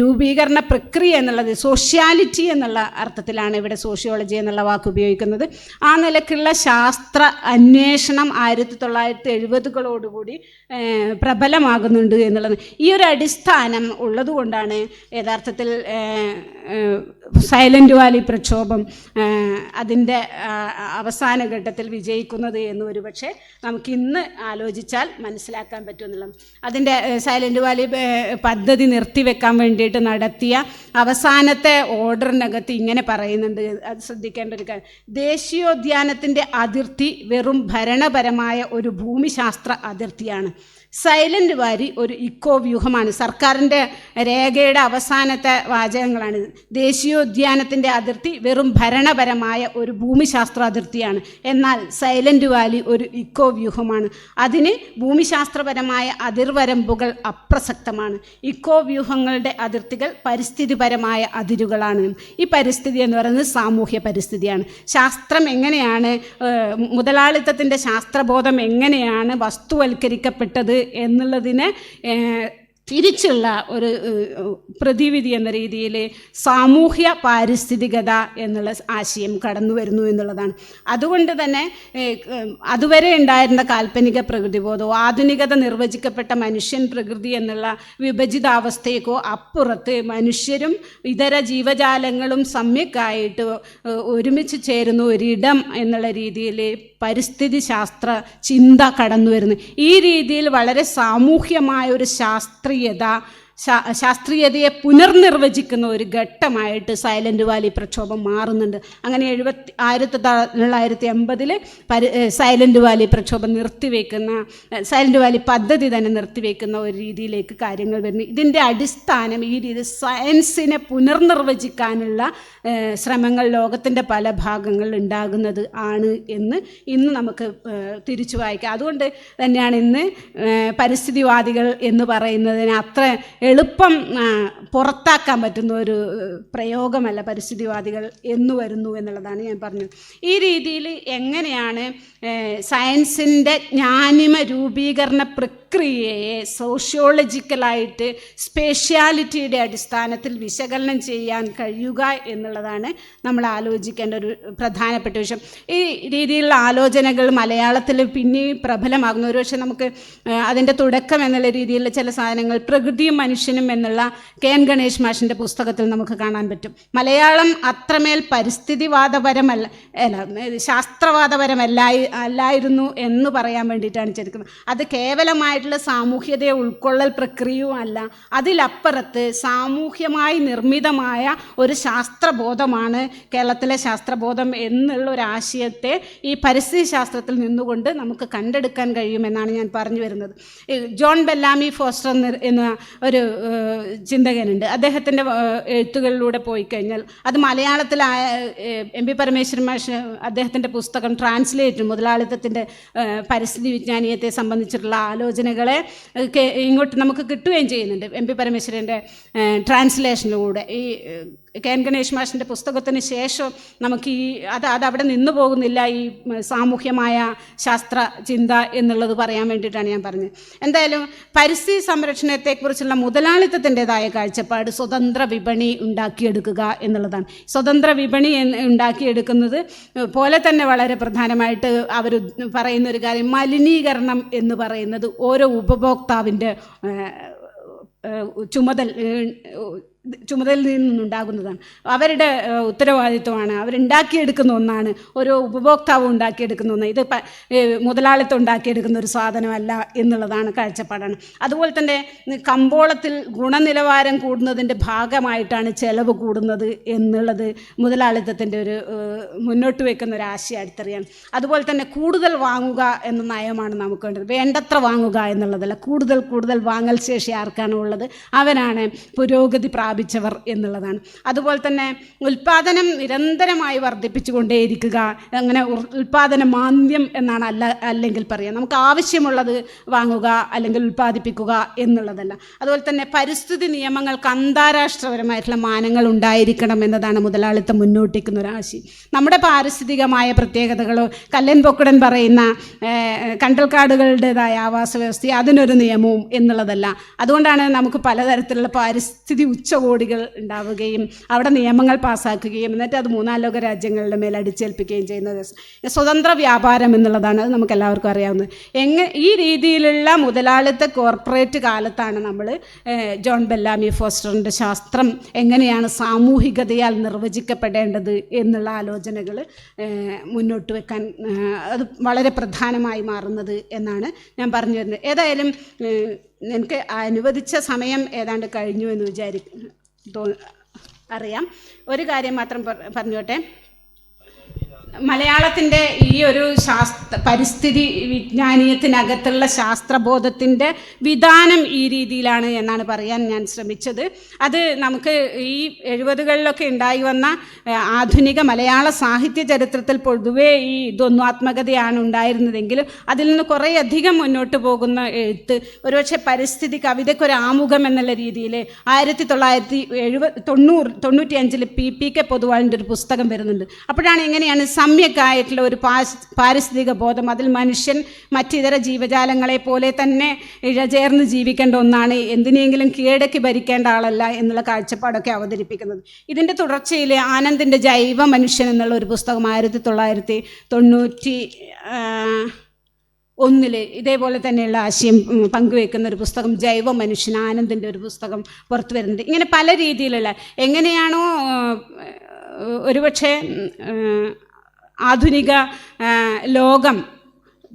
രൂപീകരണ പ്രക്രിയ എന്നുള്ളത് സോഷ്യാലിറ്റി എന്നുള്ള അർത്ഥത്തിലാണ് ഇവിടെ സോഷ്യോളജി എന്നുള്ള വാക്ക് ഉപയോഗിക്കുന്നത്. ആ നിലക്കുള്ള ശാസ്ത്ര അന്വേഷണം ആയിരത്തി തൊള്ളായിരത്തി എഴുപതുകളോടുകൂടി പ്രബലമാകുന്നുണ്ട് എന്നുള്ളത്. ഈ ഒരു അടിസ്ഥാനം ഉള്ളതുകൊണ്ടാണ് യഥാർത്ഥത്തിൽ സൈലന്റ് വാലി പ്രക്ഷോഭം അതിന്റെ അവസാന ഘട്ടത്തിൽ വിജയിക്കുന്നത് എന്ന് ഒരുപക്ഷെ നമുക്ക് ഇന്ന് ആലോചിച്ചാൽ മനസ്സിലാക്കാൻ പറ്റുമെന്നുള്ളത്. അതിന്റെ സൈലന്റ് വാലി പദ്ധതി നിർത്തിവെക്കാൻ വേണ്ടിയിട്ട് നടത്തിയ അവസാനത്തെ ഓർഡറിനകത്ത് ഇങ്ങനെ പറയുന്നുണ്ട്. അത് ശ്രദ്ധിക്കേണ്ട ഒരു കാര്യം. ദേശീയോദ്യാനത്തിന്റെ അതിർത്തി വെറും ഭരണപരമായ ഒരു ഭൂമിശാസ്ത്ര അതിർത്തിയാണ്. സൈലന്റ് വാരി ഒരു ഇക്കോ വ്യൂഹമാണ്. സർക്കാരിന്റെ രേഖയുടെ അവസാനത്തെ വാചകങ്ങളാണ്. ദേശീയോദ്യാനത്തിന്റെ അതിർത്തി വെറും ഭരണപരമായ ഒരു ഭൂമിശാസ്ത്ര അതിർത്തിയാണ്. എന്നാൽ എന്നാൽ സൈലന്റ് വാലി ഒരു ഇക്കോ വ്യൂഹമാണ്. അതിന് ഭൂമിശാസ്ത്രപരമായ അതിർവരമ്പുകൾ അപ്രസക്തമാണ്. ഇക്കോ വ്യൂഹങ്ങളുടെ അതിർത്തികൾ പരിസ്ഥിതിപരമായ അതിരുകളാണ്. ഈ പരിസ്ഥിതി എന്ന് പറയുന്നത് സാമൂഹ്യ പരിസ്ഥിതിയാണ്. ശാസ്ത്രം എങ്ങനെയാണ് മുതലാളിത്തത്തിന്റെ ശാസ്ത്രബോധം എങ്ങനെയാണ് വസ്തുവൽക്കരിക്കപ്പെട്ടത് എന്നുള്ളതിന് തിരിച്ചുള്ള ഒരു പ്രതിവിധി എന്ന രീതിയിൽ സാമൂഹ്യ പാരിസ്ഥിതികത എന്നുള്ള ആശയം കടന്നു വരുന്നു എന്നുള്ളതാണ്. അതുകൊണ്ട് തന്നെ അതുവരെ ഉണ്ടായിരുന്ന കാൽപ്പനിക പ്രകൃതിബോധവും ആധുനികത നിർവചിക്കപ്പെട്ട മനുഷ്യൻ പ്രകൃതി എന്നുള്ള വിഭജിതാവസ്ഥയ്ക്കോ അപ്പുറത്ത് മനുഷ്യരും ഇതര ജീവജാലങ്ങളും സമ്യക്കായിട്ട് ഒരുമിച്ച് ചേരുന്ന ഒരിടം എന്നുള്ള രീതിയിൽ പരിസ്ഥിതി ശാസ്ത്ര ചിന്ത കടന്നു വരുന്നത് ഈ രീതിയിൽ വളരെ സാമൂഹ്യമായ ഒരു ശാസ്ത്രീയത ശാസ്ത്രീയതയെ പുനർനിർവചിക്കുന്ന ഒരു ഘട്ടമായിട്ട് സൈലന്റ് വാലി പ്രക്ഷോഭം മാറുന്നുണ്ട്. അങ്ങനെ എഴുപത്തി ആയിരത്തി തൊള്ളായിരത്തി എൺപതിൽ പരി സൈലന്റ് വാലി പ്രക്ഷോഭം നിർത്തിവെക്കുന്ന സൈലന്റ് വാലി പദ്ധതി തന്നെ നിർത്തിവെക്കുന്ന ഒരു രീതിയിലേക്ക് കാര്യങ്ങൾ വരുന്നു. ഇതിന്റെ അടിസ്ഥാനം ഈ രീതി സയൻസിനെ പുനർനിർവചിക്കാനുള്ള ശ്രമങ്ങൾ ലോകത്തിന്റെ പല ഭാഗങ്ങളിൽ ഉണ്ടാകുന്നത് ആണ് എന്ന് ഇന്ന് നമുക്ക് തിരിച്ചു വായിക്കാം. അതുകൊണ്ട് തന്നെയാണ് ഇന്ന് പരിസ്ഥിതിവാദികൾ എന്ന് പറയുന്നതിന് അത്ര എളുപ്പം പുറത്താക്കാൻ പറ്റുന്ന ഒരു പ്രയോഗമല്ല പരിസ്ഥിതിവാദികൾ എന്ന് വരുന്നു എന്നുള്ളതാണ് ഞാൻ പറഞ്ഞത്. ഈ രീതിയിൽ എങ്ങനെയാണ് സയൻസിന്റെ ജ്ഞാനിമ രൂപീകരണ പ്രക്രിയയെ സോഷ്യോളജിക്കലായിട്ട് സ്പേഷ്യാലിറ്റിയുടെ അടിസ്ഥാനത്തിൽ വിശകലനം ചെയ്യാൻ കഴിയുക എന്നുള്ളതാണ് നമ്മൾ ആലോചിക്കേണ്ട ഒരു പ്രധാനപ്പെട്ട വിഷയം. ഈ രീതിയിലുള്ള ആലോചനകൾ മലയാളത്തിൽ പിന്നെയും പ്രബലമാകുന്നു. ഒരുപക്ഷെ നമുക്ക് അതിന്റെ തുടക്കം എന്നുള്ള രീതിയിലുള്ള ചില സാധനങ്ങൾ പ്രകൃതിയും മനുഷ്യനും എന്നുള്ള കെ എൻ ഗണേഷ് മാഷിന്റെ പുസ്തകത്തിൽ നമുക്ക് കാണാൻ പറ്റും. മലയാളം അത്രമേൽ പരിസ്ഥിതിവാദപരമല്ല അല്ല ശാസ്ത്രവാദപരമല്ല അല്ലായിരുന്നു എന്ന് പറയാൻ വേണ്ടിയിട്ടാണ് ചെറുക്കുന്നത് അത് കേവലമായിട്ടുള്ള സാമൂഹ്യതയെ ഉൾക്കൊള്ളൽ പ്രക്രിയയും അല്ല. അതിലപ്പുറത്ത് സാമൂഹ്യമായി നിർമ്മിതമായ ഒരു ശാസ്ത്രബോധമാണ് കേരളത്തിലെ ശാസ്ത്രബോധം എന്നുള്ള ഒരു ആശയത്തെ ഈ പരിസ്ഥിതി ശാസ്ത്രത്തിൽ നിന്നുകൊണ്ട് നമുക്ക് കണ്ടെടുക്കാൻ കഴിയുമെന്നാണ് ഞാൻ പറഞ്ഞു വരുന്നത്. ജോൺ ബെല്ലാമി ഫോസ്റ്റർ എന്ന- ഒരു ചിന്തകനുണ്ട്. അദ്ദേഹത്തിന്റെ എഴുത്തുകളിലൂടെ പോയി കഴിഞ്ഞാൽ അത് മലയാളത്തിൽ എം പി പരമേശ്വരൻ മാഷ് അദ്ദേഹത്തിന്റെ പുസ്തകം ട്രാൻസ്ലേറ്റ് മുതലാളിത്തത്തിന്റെ പരിസ്ഥിതി വിജ്ഞാനീയത്തെ സംബന്ധിച്ചിട്ടുള്ള ആലോചനകളെ ഏഹ്, ഇങ്ങോട്ട് നമുക്ക് കിട്ടുകയും ചെയ്യുന്നുണ്ട്. എം പി പരമേശ്വരന്റെ ട്രാൻസ്ലേഷനിലൂടെ ഈ കെ എൻ ഗണേഷ് മാഷിന്റെ പുസ്തകത്തിന് ശേഷം നമുക്ക് ഈ അത് അതവിടെ നിന്നു പോകുന്നില്ല ഈ സാമൂഹ്യമായ ശാസ്ത്ര ചിന്ത എന്നുള്ളത് പറയാൻ വേണ്ടിയിട്ടാണ് ഞാൻ പറഞ്ഞത്. എന്തായാലും പരിസ്ഥിതി സംരക്ഷണത്തെക്കുറിച്ചുള്ള മുതലാളിത്തത്തിന്റെതായ കാഴ്ചപ്പാട് സ്വതന്ത്ര വിപണി ഉണ്ടാക്കിയെടുക്കുക എന്നുള്ളതാണ്. സ്വതന്ത്ര വിപണി ഉണ്ടാക്കിയെടുക്കുന്നത് പോലെ തന്നെ വളരെ പ്രധാനമായിട്ട് അവർ പറയുന്ന ഒരു കാര്യം മലിനീകരണം എന്ന് പറയുന്നത് ഓരോ ഉപഭോക്താവിന്റെ ഏഹ്, ചുമതലയിൽ നിന്നുണ്ടാകുന്നതാണ് അവരുടെ ഉത്തരവാദിത്വമാണ്. അവരുണ്ടാക്കിയെടുക്കുന്ന ഒന്നാണ്. ഓരോ ഉപഭോക്താവും ഉണ്ടാക്കിയെടുക്കുന്ന ഒന്ന്. ഇത് മുതലാളിത്തം ഉണ്ടാക്കിയെടുക്കുന്ന ഒരു സാധനമല്ല എന്നുള്ളതാണ് കാഴ്ചപ്പാടാണ്. അതുപോലെ തന്നെ കമ്പോളത്തിൽ ഗുണനിലവാരം കൂടുന്നതിന്റെ ഭാഗമായിട്ടാണ് ചെലവ് കൂടുന്നത് എന്നുള്ളത് മുതലാളിത്തത്തിന്റെ ഒരു മുന്നോട്ട് വയ്ക്കുന്ന ഒരു ആശയം അടുത്തറിയാണ്. അതുപോലെ തന്നെ കൂടുതൽ വാങ്ങുക എന്ന നയമാണ് നമുക്ക് വേണ്ടത്. വേണ്ടത്ര വാങ്ങുക എന്നുള്ളതല്ല. കൂടുതൽ കൂടുതൽ വാങ്ങൽ ശേഷി ആർക്കാണ് ഉള്ളത്? അവനാണ് പുരോഗതി പ്രാപിച്ചവർ എന്നുള്ളതാണ്. അതുപോലെ തന്നെ ഉൽപ്പാദനം നിരന്തരമായി വർദ്ധിപ്പിച്ചുകൊണ്ടേയിരിക്കുക. അങ്ങനെ ഉൽപ്പാദന മാന്ദ്യം എന്നാണ് അല്ല അല്ലെങ്കിൽ പറയാം. നമുക്ക് ആവശ്യമുള്ളത് വാങ്ങുക അല്ലെങ്കിൽ ഉൽപ്പാദിപ്പിക്കുക എന്നുള്ളതല്ല. അതുപോലെ തന്നെ പരിസ്ഥിതി നിയമങ്ങൾക്ക് അന്താരാഷ്ട്രപരമായിട്ടുള്ള മാനങ്ങൾ ഉണ്ടായിരിക്കണം എന്നതാണ് മുതലാളിത്തം മുന്നോട്ടിക്കുന്ന ഒരു ആശയം. നമ്മുടെ പാരിസ്ഥിതികമായ പ്രത്യേകതകളോ കല്ലൻ പൊക്കുടൻ പറയുന്ന കണ്ടൽക്കാടുകളുടേതായ ആവാസ വ്യവസ്ഥ അതിനൊരു നിയമവും എന്നുള്ളതല്ല. അതുകൊണ്ടാണ് നമുക്ക് പലതരത്തിലുള്ള പാരിസ്ഥിതി ഉച്ചകോടികൾ ഉണ്ടാവുകയും അവിടെ നിയമങ്ങൾ പാസ്സാക്കുകയും എന്നിട്ട് അത് മൂന്നാം ലോക രാജ്യങ്ങളുടെ മേൽ അടിച്ചേൽപ്പിക്കുകയും ചെയ്യുന്നത്. സ്വതന്ത്ര വ്യാപാരം എന്നുള്ളതാണ് അത് നമുക്ക് എല്ലാവർക്കും അറിയാവുന്നത്. എങ്ങനെ ഈ രീതിയിലുള്ള മുതലാളിത്ത കോർപ്പറേറ്റ് കാലത്താണ് നമ്മൾ ജോൺ ബെല്ലാമി ഫോസ്റ്ററിന്റെ ശാസ്ത്രം എങ്ങനെയാണ് സാമൂഹികതയാൽ നിർവചിക്കപ്പെടേണ്ടത് എന്നുള്ള ആലോചനകൾ മുന്നോട്ട് വെക്കാൻ അത് വളരെ പ്രധാനമായി മാറുന്നത് എന്നാണ് ഞാൻ പറഞ്ഞു വരുന്നത്. ഏതായാലും എനിക്ക് അനുവദിച്ച സമയം ഏതാണ്ട് കഴിഞ്ഞു എന്ന് വിചാരിക്കും തോ അറിയാം. ഒരു കാര്യം മാത്രം പറ- പറഞ്ഞോട്ടെ. മലയാളത്തിന്റെ ഈ ഒരു ശാസ്ത്ര പരിസ്ഥിതി വിജ്ഞാനീയത്തിനകത്തുള്ള ശാസ്ത്രബോധത്തിന്റെ വിധാനം ഈ രീതിയിലാണ് എന്നാണ് പറയാൻ ഞാൻ ശ്രമിച്ചത്. അത് നമുക്ക് ഈ എഴുപതുകളിലൊക്കെ ഉണ്ടായി വന്ന ആധുനിക മലയാള സാഹിത്യ ചരിത്രത്തിൽ പൊതുവേ ഈ ദ്വന്ദ്വാത്മകതയാണ് ഉണ്ടായിരുന്നതെങ്കിലും അതിൽ നിന്ന് കുറേയധികം മുന്നോട്ട് പോകുന്ന എഴുത്ത് ഒരുപക്ഷെ പരിസ്ഥിതി കവിതയ്ക്കൊരു ആമുഖം എന്നുള്ള രീതിയിൽ ആയിരത്തി തൊള്ളായിരത്തി എഴുപത് തൊണ്ണൂറ് തൊണ്ണൂറ്റിയഞ്ചിൽ പി പി കെ പൊതുവാളിന്റെ ഒരു പുസ്തകം വരുന്നുണ്ട്. അപ്പോഴാണ് എങ്ങനെയാണ് സമ്യക്കായിട്ടുള്ള ഒരു പാശ് പാരിസ്ഥിതിക ബോധം. അതിൽ മനുഷ്യൻ മറ്റിതര ജീവജാലങ്ങളെ പോലെ തന്നെ ഇഴചേർന്ന് ജീവിക്കേണ്ട ഒന്നാണ് എന്തിനെങ്കിലും കീഴടക്കി ഭരിക്കേണ്ട ആളല്ല എന്നുള്ള കാഴ്ചപ്പാടൊക്കെ അവതരിപ്പിക്കുന്നത്. ഇതിന്റെ തുടർച്ചയിൽ ആനന്ദിന്റെ ജൈവ മനുഷ്യൻ എന്നുള്ള ഒരു പുസ്തകം ആയിരത്തി തൊള്ളായിരത്തി തൊണ്ണൂറ്റി ഒന്നിൽ ഇതേപോലെ തന്നെയുള്ള ആശയം പങ്കുവെക്കുന്ന ഒരു പുസ്തകം ജൈവ മനുഷ്യൻ ആനന്ദിന്റെ ഒരു പുസ്തകം പുറത്തു വരുന്നുണ്ട്. ഇങ്ങനെ പല രീതിയിലുള്ള എങ്ങനെയാണോ ഒരുപക്ഷെ ആധുനിക ലോകം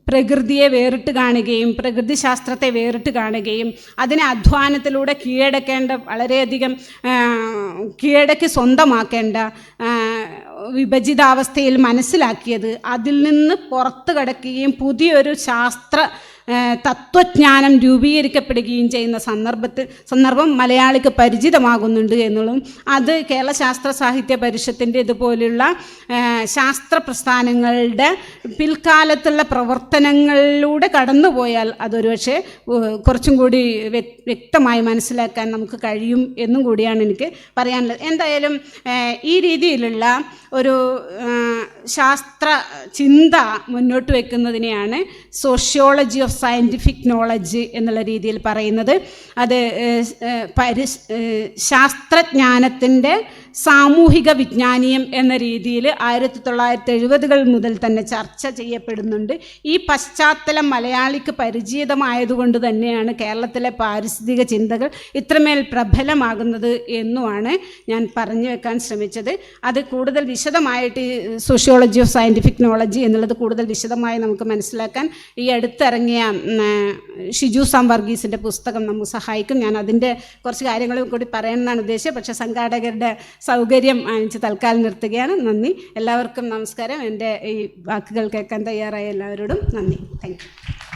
പ്രകൃതിയെ വേറിട്ട് കാണുകയും പ്രകൃതി ശാസ്ത്രത്തെ വേറിട്ട് കാണുകയും അതിനെ അധ്വാനത്തിലൂടെ കീഴടക്കേണ്ട വളരെയധികം കീഴടക്കി സ്വന്തമാക്കേണ്ട വിഭജിതാവസ്ഥയിൽ മനസ്സിലാക്കിയത് അതിൽ നിന്ന് പുറത്തു കടക്കുകയും പുതിയൊരു ശാസ്ത്ര തത്വജ്ഞാനം രൂപീകരിക്കപ്പെടുകയും ചെയ്യുന്ന സന്ദർഭത്തിൽ സന്ദർഭം മലയാളിക്ക് പരിചിതമാകുന്നുണ്ട് എന്നുള്ളതും അത് കേരള ശാസ്ത്ര സാഹിത്യ പരിഷത്തിന്റെ ഇതുപോലുള്ള ശാസ്ത്ര പ്രസ്ഥാനങ്ങളുടെ പിൽക്കാലത്തുള്ള പ്രവർത്തനങ്ങളിലൂടെ കടന്നുപോയാൽ അതൊരു പക്ഷേ കുറച്ചും കൂടി വ്യക്തമായി മനസ്സിലാക്കാൻ നമുക്ക് കഴിയും എന്നും കൂടിയാണ് എനിക്ക് പറയാനുള്ളത്. എന്തായാലും ഈ രീതിയിലുള്ള ഒരു ശാസ്ത്ര ചിന്ത മുന്നോട്ട് വെക്കുന്നതിനെയാണ് സോഷ്യോളജി ഓഫ് സയന്റിഫിക് നോളജ് എന്നുള്ള രീതിയിൽ പറയുന്നത്. അത് ഏഹ്, ശാസ്ത്രജ്ഞാനത്തിന്റെ സാമൂഹിക വിജ്ഞാനീയം എന്ന രീതിയിൽ ആയിരത്തി തൊള്ളായിരത്തി എഴുപതുകൾ മുതൽ തന്നെ ചർച്ച ചെയ്യപ്പെടുന്നുണ്ട്. ഈ പശ്ചാത്തലം മലയാളിക്ക് പരിചിതമായതുകൊണ്ട് തന്നെയാണ് കേരളത്തിലെ പാരിസ്ഥിതിക ചിന്തകൾ ഇത്രമേൽ പ്രബലമാകുന്നത് എന്നുമാണ് ഞാൻ പറഞ്ഞു വെക്കാൻ ശ്രമിച്ചത്. അത് കൂടുതൽ വിശദമായിട്ട് സോഷ്യോളജി ഓഫ് സയന്റിഫിക് നോളജി എന്നുള്ളത് കൂടുതൽ വിശദമായി നമുക്ക് മനസ്സിലാക്കാൻ ഈ അടുത്തിറങ്ങിയ ഷിജു സാം വർഗീസിന്റെ പുസ്തകം നമുക്ക് സഹായിക്കും. ഞാൻ അതിന്റെ കുറച്ച് കാര്യങ്ങളും കൂടി പറയണമെന്നാണ് ഉദ്ദേശിച്ചത്. പക്ഷേ സംഘാടകരുടെ സൗകര്യം വാങ്ങിച്ച് തൽക്കാലം നിർത്തുകയാണ്. നന്ദി. എല്ലാവർക്കും നമസ്കാരം. എന്റെ ഈ വാക്കുകൾ കേൾക്കാൻ തയ്യാറായ എല്ലാവരോടും നന്ദി. താങ്ക്